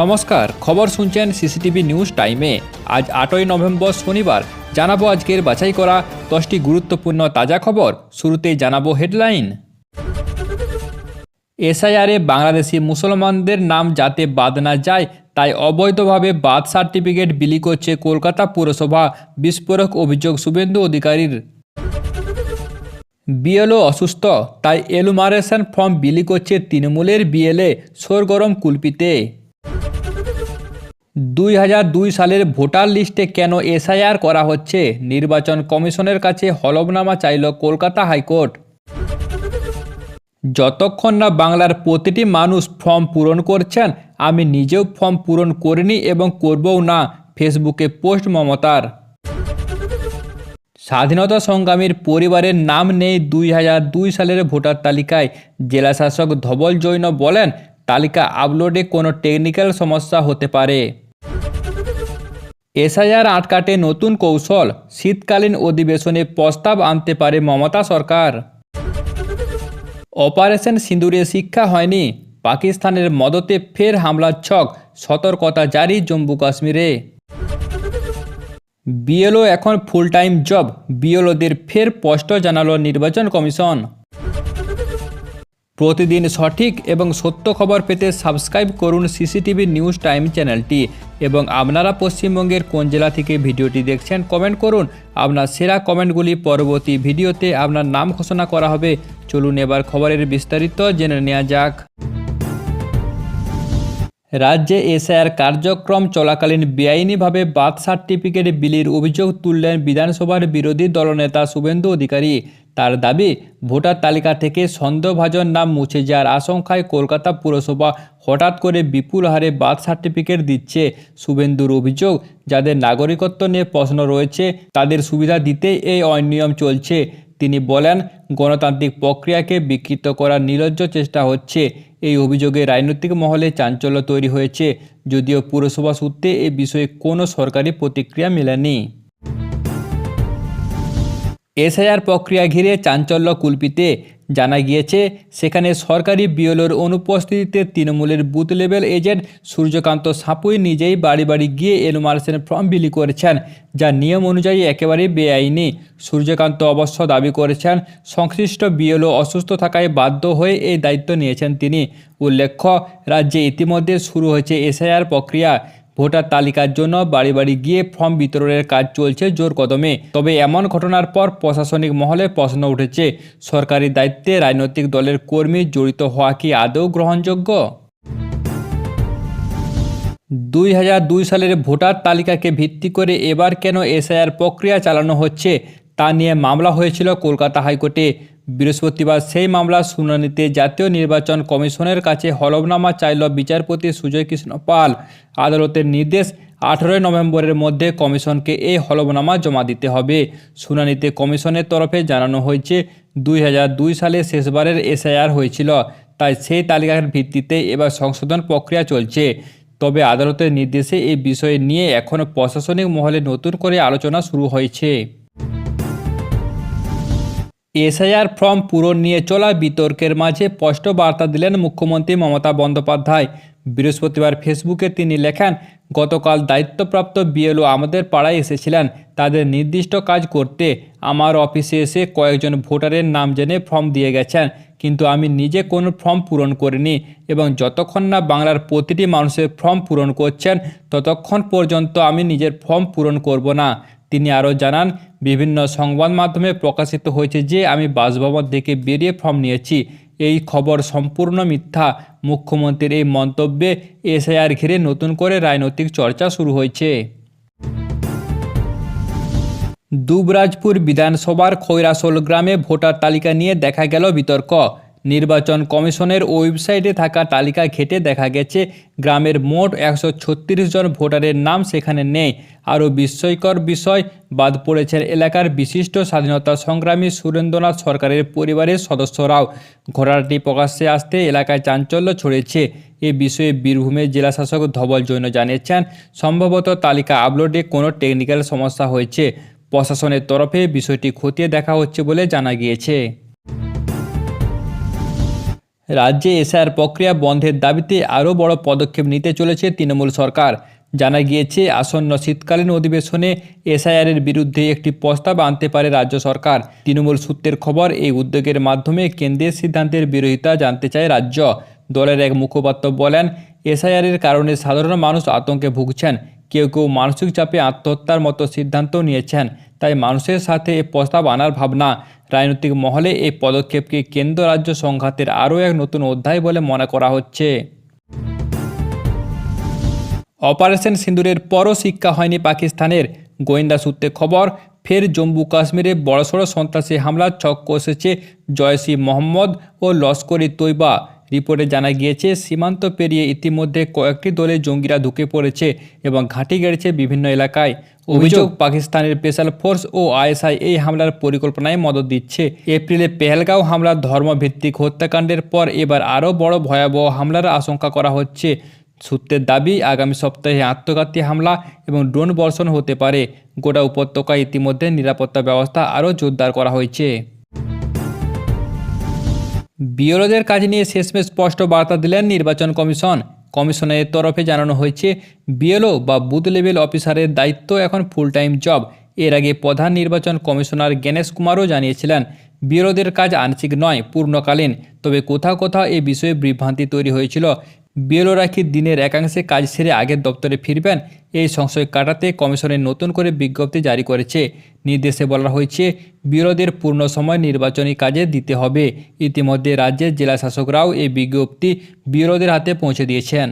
নমস্কার, খবর শুনছেন সিসিটিভি নিউজ টাইমে। আজ আটই নভেম্বর শনিবার, জানাব আজকের বাছাই করা দশটি গুরুত্বপূর্ণ তাজা খবর। শুরুতেই জানাব হেডলাইন। এসআইআরে বাংলাদেশি মুসলমানদের নাম যাতে বাদ না যায়, তাই অবৈধভাবে বার্থ সার্টিফিকেট বিলি করছে কলকাতা পুরসভা, বিস্ফোরক অভিযোগ শুভেন্দু অধিকারীর। বিএলও অসুস্থ, তাই এলুমারেশন ফর্ম বিলি করছে তৃণমূলের বিএলএ, সরগরম কুলপিতে। দুই হাজার দুই সালের ভোটার লিস্টে কেন এসআইআর করা হচ্ছে? নির্বাচন কমিশনের কাছে হলফনামা চাইল কলকাতা হাইকোর্ট। যতক্ষণ না বাংলার প্রতিটি মানুষ ফর্ম পূরণ করছেন, আমি নিজেও ফর্ম পূরণ করিনি এবং করবও না, ফেসবুকে পোস্ট মমতার। স্বাধীনতা সংগ্রামীর পরিবারের নাম নেই দুই হাজার দুই সালের ভোটার তালিকায়। জেলাশাসক ধবল জৈন বলেন, তালিকা আপলোডে কোনো টেকনিক্যাল সমস্যা হতে পারে। এসআইআর আটকাটে নতুন কৌশল, শীতকালীন অধিবেশনে প্রস্তাব আনতে পারে মমতা সরকার। অপারেশন সিঁদুরে শিক্ষা হয়নি, পাকিস্তানের মদতে ফের হামলার ছক, সতর্কতা জারি জম্মু কাশ্মীরে। বিএলও এখন ফুল টাইম জব বিএলওদের ফের স্পষ্ট জানালো নির্বাচন কমিশন। প্রতিদিন সঠিক এবং সত্য খবর পেতে সাবস্ক্রাইব করুন সিসিটিভি নিউজ টাইম চ্যানেলটি। এবং আপনারা পশ্চিমবঙ্গের কোন জেলা থেকে ভিডিওটি দেখছেন কমেন্ট করুন। আপনার সেরা কমেন্টগুলি পরবর্তী ভিডিওতে আপনার নাম ঘোষণা করা হবে। চলুন এবার খবরের বিস্তারিত জেনে নেওয়া যাক। রাজ্যে এসআইআর কার্যক্রম চলাকালীন বেআইনিভাবে বার্থ সার্টিফিকেট বিলির অভিযোগ তুললেন বিধানসভার বিরোধী দলনেতা শুভেন্দু অধিকারী। তার দাবি, ভোটার তালিকা থেকে সন্দেহভাজন নাম মুছে যাওয়ার আশঙ্কায় কলকাতা পুরসভা হঠাৎ করে বিপুল হারে বার্থ সার্টিফিকেট দিচ্ছে শুভেন্দুর অভিযোগ। যাদের নাগরিকত্ব নিয়ে প্রশ্ন রয়েছে, তাদের সুবিধা দিতে এই অনিয়ম চলছে। তিনি বলেন, গণতান্ত্রিক প্রক্রিয়াকে বিকৃত করার নির্লজ্জ চেষ্টা হচ্ছে। এই অভিযোগে রাজনৈতিক মহলে চাঞ্চল্য তৈরি হয়েছে। যদিও পুরসভা সূত্রে এ বিষয়ে কোনো সরকারি প্রতিক্রিয়া মেলেনি। এসআইআর প্রক্রিয়া ঘিরে চাঞ্চল্য কুলপিতে জানা গিয়েছে, সেখানে সরকারি বিএলওর অনুপস্থিতিতে তৃণমূলের booth level agent Suryakanta Sapui নিজেই বাড়ি বাড়ি গিয়ে এনুমারেশন ফর্ম বিলি করেছেন, যা নিয়ম অনুযায়ী একেবারেই বেআইনি। সূর্যকান্ত অবশ্য দাবি করেছেন, সংশ্লিষ্ট বিএলও অসুস্থ থাকায় বাধ্য হয়ে এই দায়িত্ব নিয়েছেন তিনি। উল্লেখ্য, রাজ্যে ইতিমধ্যে শুরু হয়েছে এসআইআর প্রক্রিয়া। ভোটার তালিকার জন্য বাড়ি বাড়ি গিয়ে ফর্ম বিতরণের কাজ চলছে জোর কদমে। তবে এমন ঘটনার পর প্রশাসনিক মহলে প্রশ্ন উঠেছে, সরকারি দায়িত্বে রাজনৈতিক দলের কর্মী জড়িত হওয়া কি আদৌ গ্রহণযোগ্য? দুই হাজার দুই সালের ভোটার তালিকাকে ভিত্তি করে এবার কেন এসআইআর প্রক্রিয়া চালানো হচ্ছে তা নিয়ে মামলা হয়েছিল কলকাতা হাইকোর্টে। বৃহস্পতিবার সেই মামলার শুনানিতে জাতীয় নির্বাচন কমিশনের কাছে হলফনামা চাইল বিচারপতি সুজয় কৃষ্ণ পাল। আদালতের নির্দেশ আঠেরোই নভেম্বরের মধ্যে কমিশনকে এই হলফনামা জমা দিতে হবে। শুনানিতে কমিশনের তরফে জানানো হয়েছে, দুই হাজার দুই সালে শেষবারের এসআইআর হয়েছিল, তাই সেই তালিকার ভিত্তিতে এবার সংশোধন প্রক্রিয়া চলছে। তবে আদালতের নির্দেশে এই বিষয় নিয়ে এখনও প্রশাসনিক মহলে নতুন করে আলোচনা শুরু হয়েছে। এসআইআর ফর্ম পূরণ নিয়ে চলা বিতর্কের মাঝে স্পষ্ট বার্তা দিলেন মুখ্যমন্ত্রী মমতা বন্দ্যোপাধ্যায়। বৃহস্পতিবার ফেসবুকে তিনি লেখেন, গতকাল দায়িত্বপ্রাপ্ত বিএলও আমাদের পাড়ায় এসেছিলেন। তাদের নির্দিষ্ট কাজ করতে আমার অফিসে এসে কয়েকজন ভোটারের নাম জেনে ফর্ম দিয়ে গেছেন। কিন্তু আমি নিজে কোনো ফর্ম পূরণ করিনি এবং যতক্ষণ না বাংলার প্রতিটি মানুষের ফর্ম পূরণ করছেন, ততক্ষণ পর্যন্ত আমি নিজের ফর্ম পূরণ করব না। তিনি আরও জানান, বিভিন্ন সংবাদ মাধ্যমে প্রকাশিত হয়েছে যে আমি বাসভবন থেকে বেরিয়ে ফর্ম নিয়েছি। এই খবর সম্পূর্ণ মিথ্যা। মুখ্যমন্ত্রীর এই মন্তব্যে এসআইআর ঘিরে নতুন করে রাজনৈতিক চর্চা শুরু হয়েছে। দুবরাজপুর বিধানসভার খৈরাসোল গ্রামে ভোটার তালিকা নিয়ে দেখা গেল বিতর্ক। নির্বাচন কমিশনের ওয়েবসাইটে থাকা তালিকা ঘেটে দেখা গেছে, গ্রামের মোট একশো ছত্রিশ জন ভোটারের নাম সেখানে নেই। আরও বিস্ময়কর বিষয়, বাদ পড়েছেন এলাকার বিশিষ্ট স্বাধীনতা সংগ্রামী সুরেন্দ্রনাথ সরকারের পরিবারের সদস্যরাও। ঘটনাটি প্রকাশ্যে আসতে এলাকায় চাঞ্চল্য ছড়িয়েছে। এ বিষয়ে বীরভূমের জেলাশাসক ধবল জৈন জানিয়েছেন, সম্ভবত তালিকা আপলোডে কোনো টেকনিক্যাল সমস্যা হয়েছে। প্রশাসনের তরফে বিষয়টি খতিয়ে দেখা হচ্ছে বলে জানা গিয়েছে। রাজ্যে এসআর প্রক্রিয়া বন্ধের দাবিতে আরও বড় পদক্ষেপ নিতে চলেছে তৃণমূল সরকার। জানা গিয়েছে, আসন্ন শীতকালীন অধিবেশনে এসআইআরের বিরুদ্ধে একটি প্রস্তাব আনতে পারে রাজ্য সরকার। তৃণমূল সূত্রের খবর, এই উদ্যোগের মাধ্যমে কেন্দ্রের সিদ্ধান্তের বিরোধিতা জানতে চায় রাজ্য। দলের এক মুখপাত্র বলেন, এসআইআরের কারণে সাধারণ মানুষ আতঙ্কে ভুগছেন। কেউ কেউ মানসিক চাপে আত্মহত্যার মতো সিদ্ধান্ত নিয়েছেন, তাই মানুষের সাথে এ প্রস্তাব আনার ভাবনা। রাজনৈতিক মহলে এই পদক্ষেপকে কেন্দ্র রাজ্য সংঘাতের আরও এক নতুন অধ্যায় বলে মনে করা হচ্ছে। অপারেশন সিন্দুরের পরও শিক্ষা হয়নি পাকিস্তানের। গোয়েন্দা সূত্রে খবর, ফের জম্মু কাশ্মীরে বড়সড় সন্ত্রাসী হামলার ছক কষেছে জয়সি মোহাম্মদ ও লস্করি তৈবা রিপোর্টে জানা গিয়েছে সীমান্ত পেরিয়ে ইতিমধ্যে কয়েকটি দলে জঙ্গিরা ঢুকে পড়েছে এবং ঘাঁটি গেড়েছে বিভিন্ন এলাকায়। অভিযোগ? পাকিস্তানের স্পেশাল ফোর্স ও আইএসআই এই হামলার পরিকল্পনায় মদত দিচ্ছে। এপ্রিলে পেহেলগাঁও হামলার ধর্মভিত্তিক হত্যাকাণ্ডের পর এবার আরও বড় ভয়াবহ হামলার আশঙ্কা করা হচ্ছে। সূত্রের দাবি আগামী সপ্তাহে আত্মঘাতী হামলা এবং ড্রোন বর্ষণ হতে পারে। গোটা উপত্যকায় ইতিমধ্যে নিরাপত্তা ব্যবস্থা আরও জোরদার করা হয়েছে। বিরোধের কাজ নিয়ে শেষমেশ স্পষ্ট বার্তা দিলেন নির্বাচন কমিশন। কমিশনের তরফে জানানো হয়েছে, বিএলও বা বুথ লেভেল অফিসারের দায়িত্ব এখন ফুল টাইম জব। এর আগে প্রধান নির্বাচন কমিশনার গণেশ কুমারও জানিয়েছিলেন, বিরোধের কাজ আংশিক নয়, পূর্ণকালীন। তবে কোথাও কোথাও এ বিষয়ে বিভ্রান্তি তৈরি হয়েছিল। বিএলওরা রাখির দিনের একাংশে কাজ সেরে আগের দপ্তরে ফিরবেন। এই সংশয় কাটাতে কমিশনের নতুন করে বিজ্ঞপ্তি জারি করেছে। নির্দেশে বলা হয়েছে বিরোধের পূর্ণ সময় নির্বাচনী কাজে দিতে হবে। ইতিমধ্যে রাজ্যের জেলা শাসকরাও এই বিজ্ঞপ্তি বিরোধের হাতে পৌঁছে দিয়েছেন।